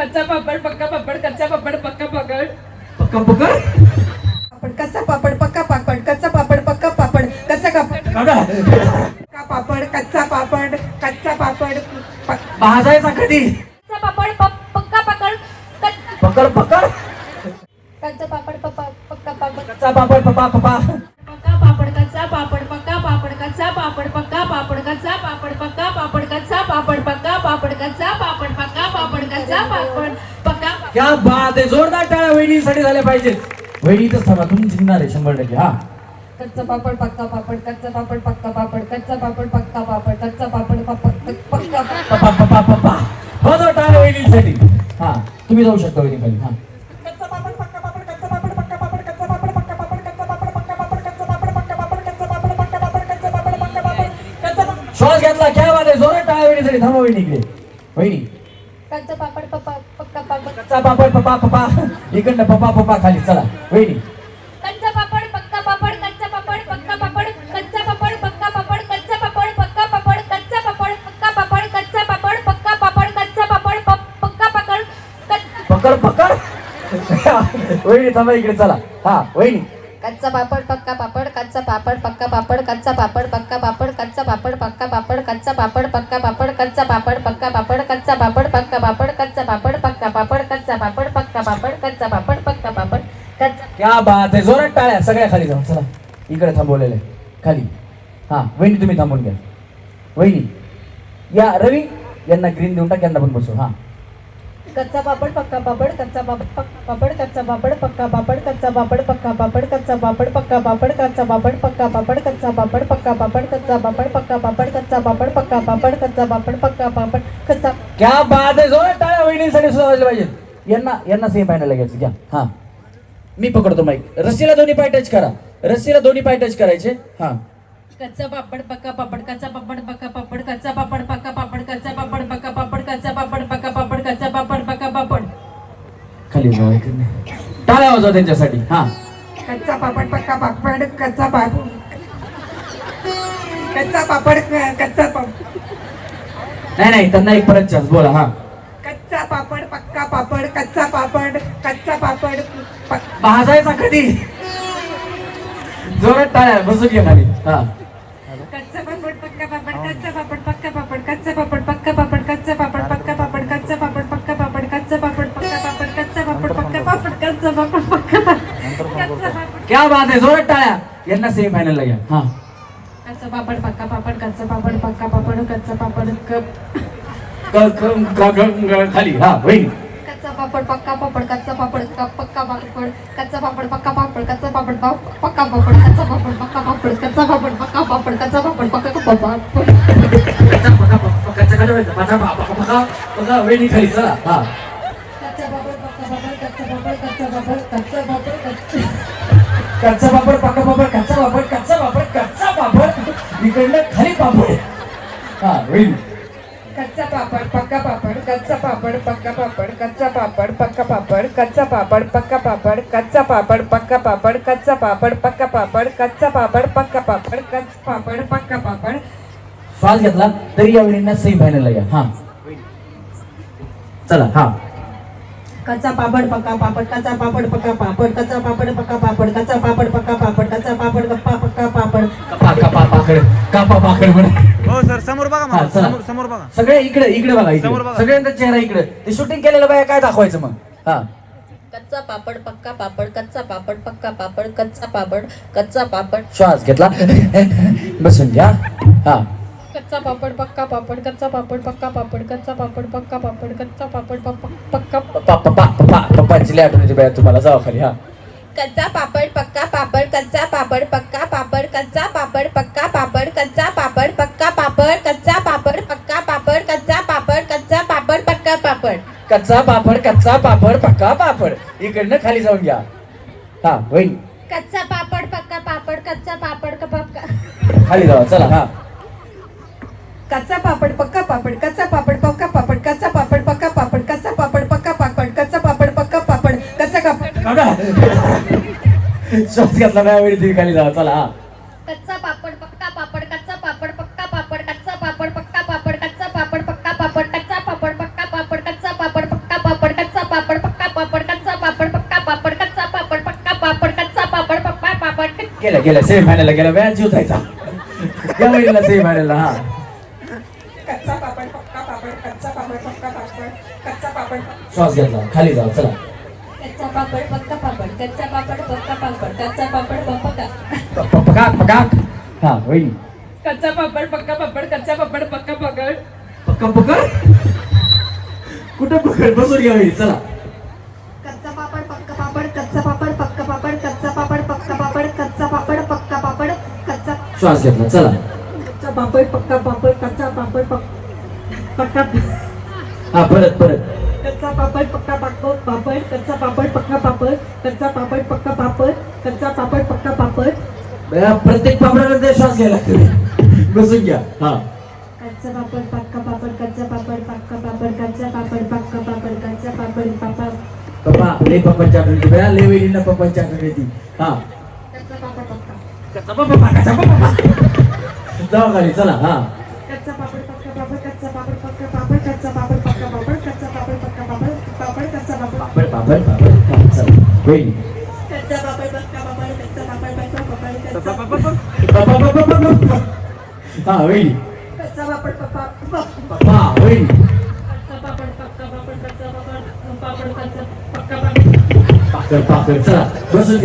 कच्चा पापड पक्का पापड कच्चा पापड पक्का पापड पक्का पकड पापड कच्चा पापड पक्का पापड कच्चा पापड पक्का पापड कच्चा पापड काका पक्का पापड कच्चा पापड कच्चा पापड भाजायचा कधी कच्चा पापड पप- पक्का पापड कच- पकड पकड कच्चा पापड पप्पा- पक्का पापड कच्चा पापड पपा पपा पक्का पापड कच्चा पापड पक्का पापड कच्चा पापड पक्का पापड कच्चा पापड पक्का क्या बात आहे जोरदार टाळ्या वहिनीसाठी झाल्या पाहिजेत वहिनी तर थांबा तुम्ही जिंकणार आहे शंभर टक्के हा कच्चा पापड पक्का पापड कच्चा पापड पक्का पापड कच्चा पापड पक्का पापड कच्चा पापड पक्का पप्पा पप्पा हो तो हा तुम्ही जाऊ शकता वहिनी खाली हा श्वास घेतला क्या बात आहे जोरात टाळ्या वहिनीसाठी थांबा वहिनी इकडे वहिनी कच्चा पापड कच्चा पापड पपा पपा इकडनं पपा पपा खाली चला वहिनी थांबा इकडे चला हा कच्चा पापड पक्का पापड कच्चा पापड पक्का पापड कच्चा पापड पक्का पापड कच्चा पापड पक्का पापड कच्चा पापड पक्का पापड कच्चा पापड पक्का पापड कच्चा पापड पक्का पापड कच्चा पापड कच्चा पापड पक्का पापड कच्चा पापड पक्का पापड कच्चा क्या बात आहे जोरात टाळ्या सगळ्या खाली जाऊन चला इकडे थांबवलेले खाली हा वहिनी तुम्ही थांबून घ्या वहिनी या रवी यांना ग्रीन देऊन टाक यांना पण बसू हा कच्चा पापड पक्का पापड कच्चा पापड पक्का पापड कच्चा पापड पक्का पापड कच्चा पापड पक्का पापड कच्चा पापड पक्का पापड कच्चा पापड पक्का पापड कच्चा पापड पक्का पापड कच्चा पापड पक्का पापड कच्चा पापड पक्का पापड कच्चा पापड पक्का पापड कच्चा क्या बात आहे जोरात टाळ्या वहिनीसाठी सुद्धा वाजल्या पाहिजेत यांना यांना सेम फायनल घ्यायचं. घ्या. हा. मी पकडतो माईक रस्सीला दोन्ही पाय टच करा. रस्सीला दोन्ही पाय टच करायचे. हा. कच्चा पापड पक्का पापड कच्चा पापड पक्का पापड कच्चा पापड पक्का पापड कच्चा पापड पक्का पापड कच्चा पापड पक्का पापड कच्चा पापड पक्का पापड. खाली जाऊ टाळ्या वाजवा त्यांच्यासाठी. हा. कच्चा पापड पक्का पापड कच्चा पापड कच्चा पापड कच्चा पापड नाही नाही त्यांना एक परत चान्स बोला हा. कच्चा पापड पक्का पापड कच्चा पापड कच्चा पापड भाजायचा कधी जोरात टाळ्या बसून घ्या खाली हा कच्चा पापड पक्का पापड कच्चा पापड पक्का पापड कच्चा पापड पक्का पापड कच्चा पापड पक्का पापड कच्चा पापड पक्का पापड कच्चा पापड पक्का पापड कच्चा पापड पक्का पापड कच्चा पापड पक्का पापड कच्चा पापड क्या बात आहे जोरात टाळ्या यांना सेम फायनल घ्या हा कच्चा पापड पक्का पापड कच्चा पापड पक्का पापड कच्चा पापड कप खाली हा वहिनी कच्चा पापड पक्का पापड कच्चा पापड पक्का पापड कच्चा पापड पक्का पापड कच्चा पापड पाप- पक्का पापड कच्चा पापड पक्का पापड कच्चा पापड पक्का पापड कच्चा पापड पक्का पापड कच्चा पका पका- कच्चा कच्चा खाली चला हा पापड पक्का पापड कच्चा पापड कच्चा पापड कच्चा पापड कच्चा कच्चा पापड पका पापड कच्चा पापड कच्चा पापड कच्चा पापड इकडनं खाली पापड हा वहिनी कच्चा पापड पक्का पापड कच्चा पापड पक्का पापड कच्चा पापड पक्का पापड कच्चा पापड पक्का पापड कच्चा पापड पक्का पापड कच्चा पापड पक्का पापड कच्चा पापड पक्का पापड कच्चा पापड पक्का पापड श्वास घेतला तरी या वहिनींना सेम फायनल घ्या हा चला हा कच्चा पापड पक्का पापड कच्चा पापड पक्का पापड कच्चा पापड पक्का पापड कच्चा पापड पक्का पापड कच्चा पापड गप्पा पक्का पापड कपा कपा पाकड कपा पाकड म्हणे हो सर समोर बघा हा, मला चला. समोर बघा सगळे इकडे इकडे बघा समोर बघा. सगळ्यांचा चेहरा इकडे ते शूटिंग केलेलं बाया काय दाखवायचं मग हा कच्चा पापड पक्का पापड कच्चा पापड पक्का पापड कच्चा पापड कच्चा पापड श्वास घेतला बसून घ्या हा कच्चा पापड पक्का पापड कच्चा पापड पक्का पापड कच्चा पापड पक्का पापड कच्चा पापड पक्का पप्पांची लय आठवण येते बाया तुम्हाला जावा खाली हा कच्चा पापड पक्का पापड कच्चा पापड पक्का पापड कच्चा पापड पक्का पापड कच्चा पापड पक्का कच्चा पापड कच्चा पापड पक्का पापड. इकडनं खाली जाऊन घ्या. हा वहिनी. कच्चा पापड पक्का पापड कच्चा पापड का पक्का. खाली जावा चला हा. कच्चा पापड पक्का पापड कच्चा पापड पक्का पापड कच्चा पापड पक्का पापड कच्चा पापड पक्का पापड कच्चा पापड पक्का पापड कच्चा पापड काका. श्वास घेतला नाही वेळी तुम्ही खाली जावा चला हा. गेल्या गेल्या सेमी फायनलला गेल्या मॅच जीव जायचा या वहिनीला सेमी फायनलला हा. कच्चा पापड पक्का पापड कच्चा पापड पक्का पापड कच्चा पापड श्वास घेतला खाली जाऊ चला. कच्चा पापड पक्का पापड कच्चा पापड पक्का पापड कच्चा पापड पक्का पकाक पकाक. हा वहिनी. कच्चा पापड पक्का पापड कच्चा पापड पक्का पापड पक्का पकड. कुठं पकड? बसून घ्या चला. श्वास घेतला चला कच्चा पापड पक्का पापड कच्चा पापड पक- पक्का हा परत परत कच्चा पापड पक्का पापड पापड कच्चा पापड पक्का पापड कच्चा पापड पक्का पापड कच्चा पापड पक्का पापड बया, प्रत्येक पापडानंतर श्वास घ्यायला लागतो बसून घ्या हा कच्चा पापड पक्का पापड कच्चा पापड पक्का पापड कच्चा पापड पक्का पापड कच्चा पापड पापड पप्पा ले पप्पांच्या आठवण येते बया ले वहिनीला पप्पांच्या आठवण येते हा कच्चा पापड पक्का कच्चा पप्पा कच्चा जाऊ खाली चला हा कच्चा पापड पक्का पापड कच्चा पापड पक्का पापड कच्चा पापड पक्का पापड कच्चा पापड पक्का पापड पापड कच्चा पापड पापड पापड पापड हा, चला वहिनी कच्चा पापड पक्का पापड कच्चा पापड पक्का पापड कच्चा पप्पा पप्पा पप्पा पप्पा हा वहिनी कच्चा पापड पक्का पप्पा वहिनी कच्चा पापड पक्का पापड कच्चा पापड पापड कच्चा पक्का पापड पाकड पाकड चला बसून